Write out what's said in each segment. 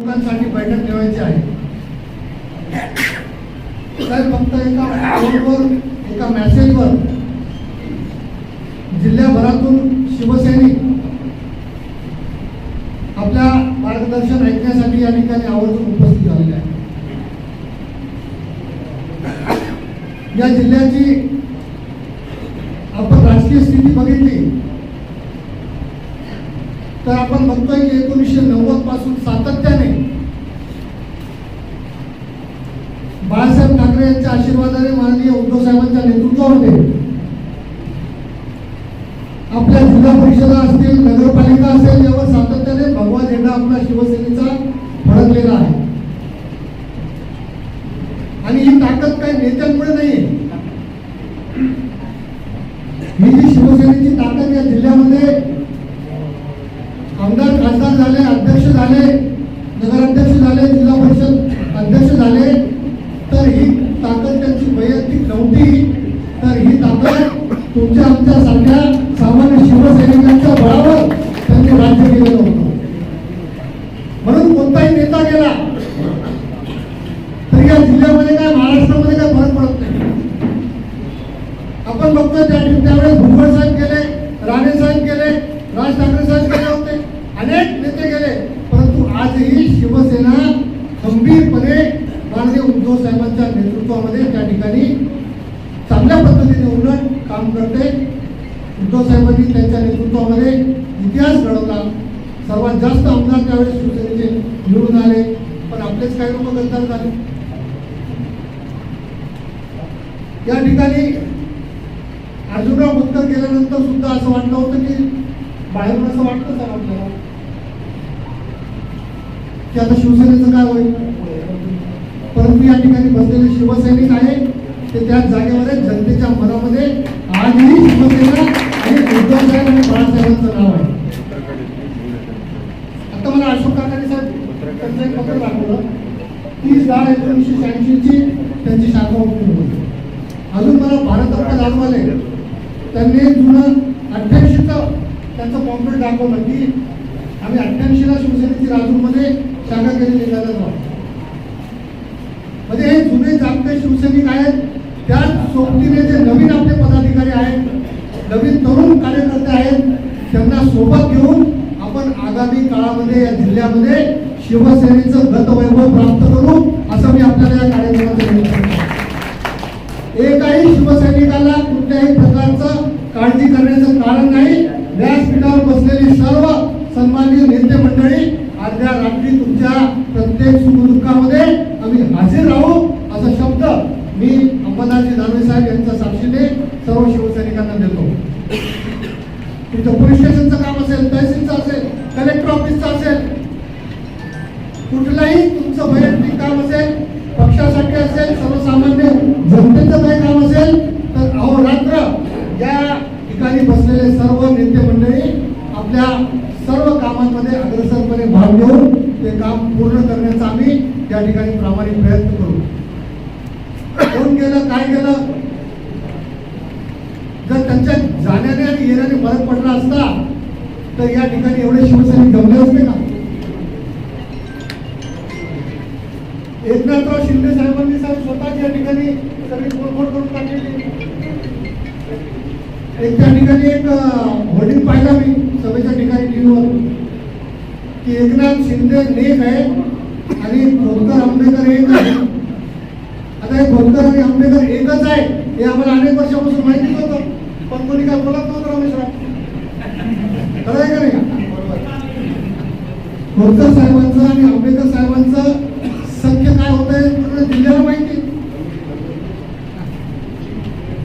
लोकांसाठी बैठक ठेवायची आहे. तर फक्त एका फोनवर एका मेसेजवर जिल्ह्याभरातून शिवसैनिक आपल्या मार्गदर्शन ऐकण्यासाठी या ठिकाणी आवर्जून उपस्थित झालेले आहे या जिल्ह्याची आपण राजकीय स्थिती बघितली. आपण बघतोय की एकोणीसशे नव्वदपासून सातत्याने बाळासाहेब ठाकरे यांच्या आशीर्वादाने माननीय उद्धव साहेबांच्या नेतृत्वामध्ये आपल्या जिल्हा परिषदा असतील नगरपालिका असेल यावर सातत्याने भगवा झेंडा आपला शिवसेनेचा फडकलेला आहे. आणि ही ताकद काही नेत्यांमुळे नाहीये. ही जी शिवसेनेची ताकद या जिल्ह्यामध्ये आमदार खासदार झाले अध्यक्ष झाले नगराध्यक्ष झाले जिल्हा परिषद अध्यक्ष झाले तर ही ताकद त्यांची वैयक्तिक नव्हती. तर ही ताकद तुमच्या आमच्या सारख्या सामान्य शिवसैनिकांच्या बळावर त्यांनी राज्य केलेलं होतं. म्हणून कोणताही नेता गेला तरी या जिल्ह्यामध्ये काय महाराष्ट्रामध्ये काय फरक पडत नाही. आपण बघतोय त्या त्यावेळेस भुजबळ साहेब गेले राणे साहेब गेले राज ठाकरे साहेब गेले अनेक नेते गेले परंतु आजही शिवसेना खंबीरपणे माननीय उद्धव साहेबांच्या नेतृत्वामध्ये त्या ठिकाणी चांगल्या पद्धतीने उलट काम करते. उद्धव साहेबांनी त्यांच्या नेतृत्वामध्ये इतिहास घडवला. सर्वात जास्त आमदार त्यावेळेस शिवसेनेचे निवडून आले पण आपलेच काही लोक गद्दार झाले. या ठिकाणी अर्जुनराव भुतकर गेल्यानंतर सुद्धा असं वाटलं होतं की बाहेरून असं वाटतं सर आपल्याला. की आता शिवसेनेचं काय होईल? परंतु या ठिकाणी बसलेले शिवसैनिक आहे ते त्याच जागेमध्ये जनतेच्या मनामध्ये आजही शिवसेना आणि उद्धव साहेब आणि बाळासाहेबांचं नाव आहे. आता मला अशोक काकाने साहेब त्यांचं एक पत्र दाखवलं. तीस दहा एकोणीसशे शहाऐंशीची त्यांची शाखा ओपन होती. अजून मला भारतरत्न जाणवाले. त्यांनी जुनं अठ्ठ्याऐंशीचं त्यांचं पॉम्पलेट दाखवलं की आम्ही अठ्ठ्याऐंशीला शिवसेनेची राजूरमध्ये त्यांना शाखा केलेली गरज म्हणजे हे जुने जागते शिवसैनिक आहेत त्याच सोबतीने जे नवीन आपले पदाधिकारी आहेत नवीन तरुण कार्यकर्ते आहेत त्यांना सोबत घेऊन आपण आगामी काळामध्ये या जिल्ह्यामध्ये शिवसेनेचं गतवैभव प्राप्त करू असं मी आपल्याला या कार्यक्रमात एकाही शिवसैनिकाला कुठल्याही प्रकारचं काळजी करण्याचं कारण नाही. व्यासपीठावर बसलेली सर्व सन्माननीय नेते मंडळी अर्ध्या रात्री तुमच्या प्रत्येक सुखदुःखामध्ये आम्ही हजर राहू असा शब्द मी अंबादासजी दानवे साहेब यांच्या साक्षीने सर्व शिवसैनिकांना देतो. तुमचं पोलीस स्टेशनचं काम असेल तहसीलचं असेल कलेक्टर ऑफिसचं असेल कुठलाही तुमचं वैयक्तिक काम असेल पक्षासाठी असेल सर्वसामान्य जनतेचं काही काम असेल तर अहोरात्र या ठिकाणी बसलेले सर्व नेते मंडळी आपल्या सर्व कामांमध्ये अग्रसरपणे भाग घेऊन ते काम पूर्ण करण्याचा आम्ही या ठिकाणी प्रामाणिक प्रयत्न करू. कोण गेलं काय गेलं? जर त्यांच्या जाण्याने आणि येण्याने फरक पडला असता तर या ठिकाणी एवढे शिवसैनिक जमले असते का? एकनाथराव शिंदे साहेबांनी साहेब स्वतःच या ठिकाणी सगळी तोडफोड करून टाकलेली. एक त्या ठिकाणी एक होर्डिंग पाहिला मी सभेच्या ठिकाणी टीव्हीवर की एकनाथ शिंदे नेक आहे आणि खोतकर आंबेडकर एक आहे. आता हे खोतकर आणि आंबेडकर एकच आहे हे आम्हाला अनेक वर्षापासून माहिती होतं. पण कोणी काय बोलत नव्हतं रमेशराव खरं आहे का नाही? खोतकर साहेबांचं आणि आंबेडकर साहेबांचं सख्य काय होत आहे पूर्ण जिल्ह्याला माहिती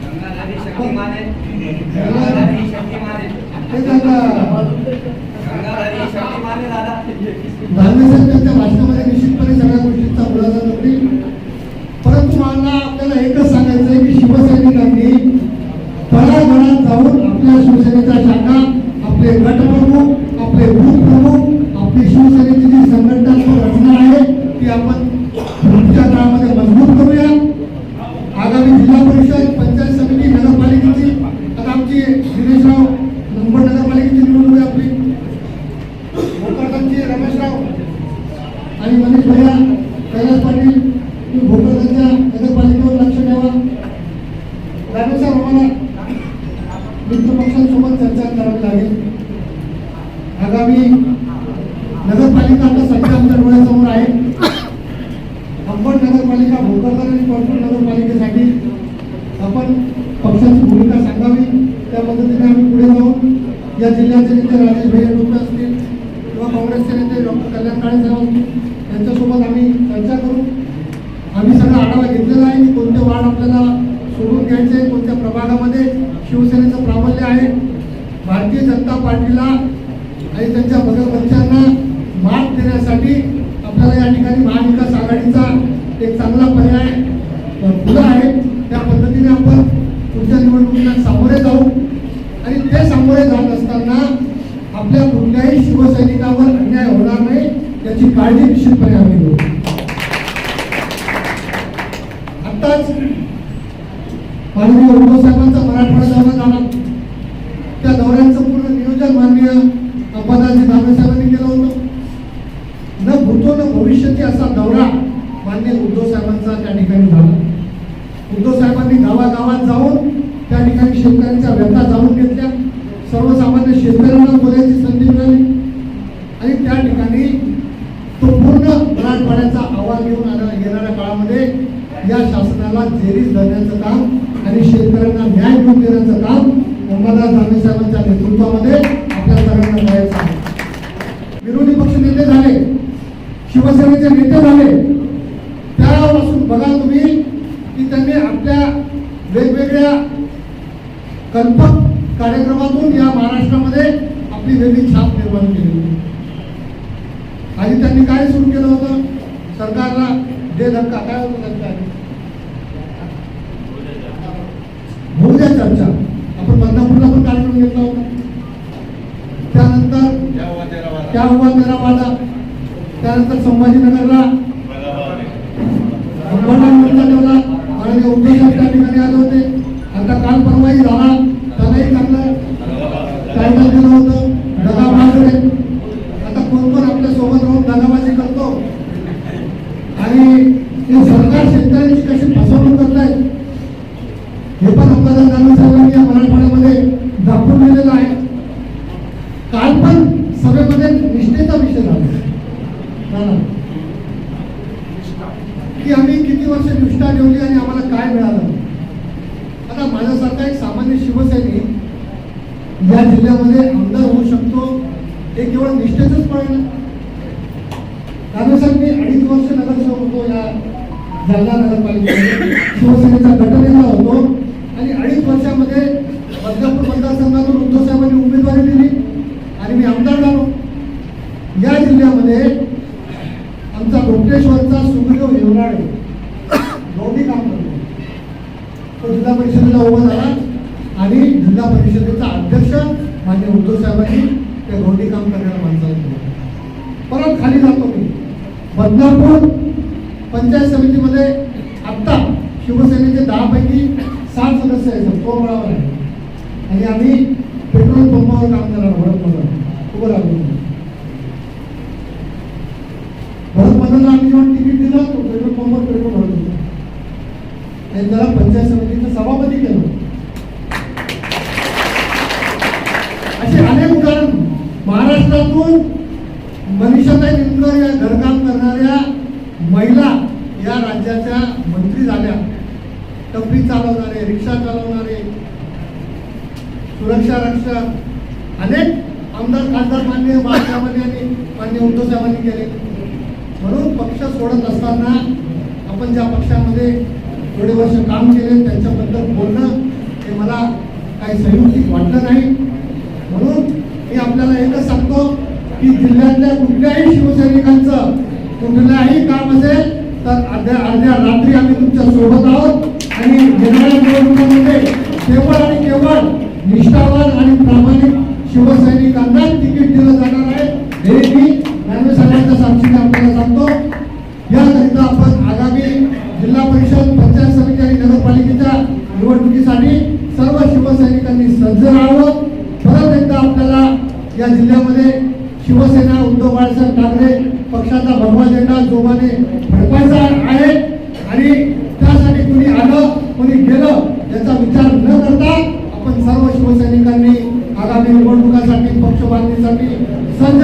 गंगाधरी शक्तिमान आहे. गंगाधरी शक्तिमान आहे. तेच आता गंगाधरी शक्तिमान आहे दादा. दानवे साहेब त्यांच्या भाषणामध्ये निश्चितपणे सगळ्या गोष्टींचा खुलासा करतील परंतु मला आपल्याला एकच सांगायचं आहे की शिवसैनिकांनी तळागाळात जाऊन आपल्या शिवसेनेच्या शाखा आपले गट प्रमुख आपले बूथ प्रमुख आपली शिवसेनेची जी संघटनात्मक रचना आहे ती आपण पुढच्या काळामध्ये मजबूत करूया आगामी जिल्हा परिषद पंचायत समिती नगरपालिकेची आता आमची दिनेशराव नंबर नगरपालिकेची निवडणूक आहे आपली भोकरदनची रमेशराव आणि आणि मनीष भैया कैलास पाटील तुम्ही भोकरदनच्या नगरपालिकेवर लक्ष ठेवा त्यानुसार आम्हाला मित्रपक्षांसोबत चर्चा करावी लागेल. आगामी नगरपालिका आता सध्या आमच्या डोळ्यासमोर आहे. अंबड नगरपालिका भोकरदन आणि कोल्हापूर नगरपालिकेसाठी आपण पक्षाची भूमिका सांगावी. त्या पद्धतीने आम्ही पुढे जाऊन या जिल्ह्याचे नेते राजेश भैया टोपे असतील किंवा काँग्रेसचे नेते डॉक्टर कल्याण काळे साहेब असतील त्यांच्यासोबत आम्ही चर्चा करू. आम्ही सगळा आढावा घेतलेला आहे. की कोणते वार्ड आपल्याला सोडून घ्यायचे कोणत्या प्रभागामध्ये शिवसेनेचं प्राबल्य आहे. भारतीय जनता पार्टीला आणि त्यांच्या बगलबच्च्यांना मात देण्यासाठी आपल्याला या ठिकाणी महाविकास आघाडीचा एक चांगला पर्याय खुला आहे. त्या पद्धतीने आपण पुढच्या निवडणुकीला सामोरे जाऊ. आणि ते सामोरे जात असताना आपल्या कुठल्याही शिवसैनिकावर अन्याय होणार नाही याची काळजी निश्चितपणे आम्ही घेऊ. आत्ताच माननीय उद्धव साहेबांचा मराठवाडा दौरा झाला त्या दौऱ्यांचं पूर्ण नियोजन माननीय अंबादासजी दानवे साहेबांनी केलं होतं न भूतो न भविष्याची असा दौरा माननीय उद्धव साहेबांचा त्या ठिकाणी झाला उद्धव साहेबांनी गावागावात जाऊन त्या ठिकाणी शेतकऱ्यांच्या व्यथा जाणून घेतल्या सर्वसामान्य शेतकऱ्यांना बोलायची संधी मिळाली आणि त्या ठिकाणी तो पूर्ण मराठवाड्याचा अहवाल घेऊन आला येणाऱ्या काळामध्ये या शासनाला जेरीस धरण्याचं काम आणि शेतकऱ्यांना न्याय मिळवून देण्याचं काम अंबादास दानवे साहेबांच्या नेतृत्वामध्ये आपल्या सर्वांना जायचं आहे विरोधी पक्ष नेते झाले. शिवसेनेचे नेते झाले. त्यापासून बघा तुम्ही की त्यांनी आपल्या वेगवेगळ्या कल्पक कार्यक्रमातून या महाराष्ट्रामध्ये आपली वेगळी छाप निर्माण केली. होती आधी त्यांनी काय सुरू केलं होतं? सरकारला जे धक्का काय होतं त्यांचा? होऊ द्या चर्चा. आपण बदनापूरला पण कार्यक्रम घेतला होता. त्या हुआ माझा त्यानंतर संभाजीनगरला अंबरनाथचा ठेवला आणि उद्धव त्या ठिकाणी आले होते. आता काल परवाही झाला त्यालाही चांगलं टायटल दिलं होतं दगाबाज आता कोण कोण आपल्यासोबत राहून दगाबाजी करतो आणि ते सरकार शेतकऱ्यांची कशी फसवणूक करतायत हे पण अंबादास दानवे साहेबांनी या मराठवाड्यामध्ये दाखवून दिलेलं आहे काल पण सभेमध्ये निष्ठेचा विषय झाला झाला. की आम्ही किती वर्ष निष्ठा ठेवली आणि आम्हाला काय मिळालं? आता माझ्यासारखा एक सामान्य शिवसैनिक या जिल्ह्यामध्ये आमदार होऊ शकतो हे केवळ निष्ठेचंच पडेल आहे साहेब मी अडीच वर्ष नगरसेवक होतो या जालना नगरपालिकेमध्ये. शिवसेनेचा गटनेता होतो आणि अडीच वर्षामध्ये बदलापूर मतदारसंघातून उद्धव साहेबांनी उमेदवारी दिली आणि मी आमदार झालो. या जिल्ह्यामध्ये आमचा गोपटेश्वरचा सुखदेव येवराडे गौडी काम करतो तो जिल्हा परिषदेला उभा झाला आणि जिल्हा परिषदेचा अध्यक्ष मान्य उद्धव साहेबांनी त्या गौडी काम करणाऱ्या माणसाला केलं परत खाली जातो मी. बदनापूर पंचायत समितीमध्ये आत्ता शिवसेनेचे दहापैकी सात सदस्य आहेत. तो बळावर आहे. आणि आम्ही पेट्रोल पंपावर काम करणार भरत मदन उभं राहतो भरत मदनला आम्ही जेव्हा तिकीट दिलं तो पेट्रोल पंपावर पेट्रोल भरत होतो. आणि त्याला पंचायत समितीचं सभापती केलं असे अनेक उदाहरण महाराष्ट्रातून मनीषाताई निमकर या घरकाम करणाऱ्या महिला या राज्याच्या मंत्री झाल्या. टपरी चालवणारे रिक्षा चालवणारे सुरक्षा रक्षक अनेक आमदार खासदार मान्य बाळासाहेबांनी आणि मान्य उद्धव साहेबांनी केले. म्हणून पक्ष सोडत असताना आपण ज्या पक्षामध्ये थोडे वर्ष काम केले त्यांच्याबद्दल बोलणं हे मला काही संयुक्तिक वाटलं नाही. म्हणून मी आपल्याला एकच सांगतो की जिल्ह्यातल्या कुठल्याही शिवसैनिकांचं कुठल्याही काम असेल तर अर्ध्या अर्ध्या रात्री आम्ही तुमच्यासोबत आहोत आणि येणाऱ्या केवळ आणि केवळ निष्ठावान आणि प्रामाणिक शिवसैनिकांना तिकीट दिलं जाणार आहे हे मी नायडू साहेबांच्या साक्षीने आपल्याला सांगतो याकरिता आपण आगामी जिल्हा परिषद पंचायत समिती आणि नगरपालिकेच्या निवडणुकीसाठी सर्व शिवसैनिकांनी सज्ज राहावं परत एकदा आपल्याला या जिल्ह्यामध्ये शिवसेना उद्धव बाळासाहेब ठाकरे पक्षाचा भगवा झेंडा जोमाने फडकवायचा आहे आणि त्यासाठी कोणी आलं कोणी गेलं याचा विचार न करता आपण सर्व शिवसैनिकांनी आगामी निवडणुकासाठी पक्ष बांधणीसाठी सज्ज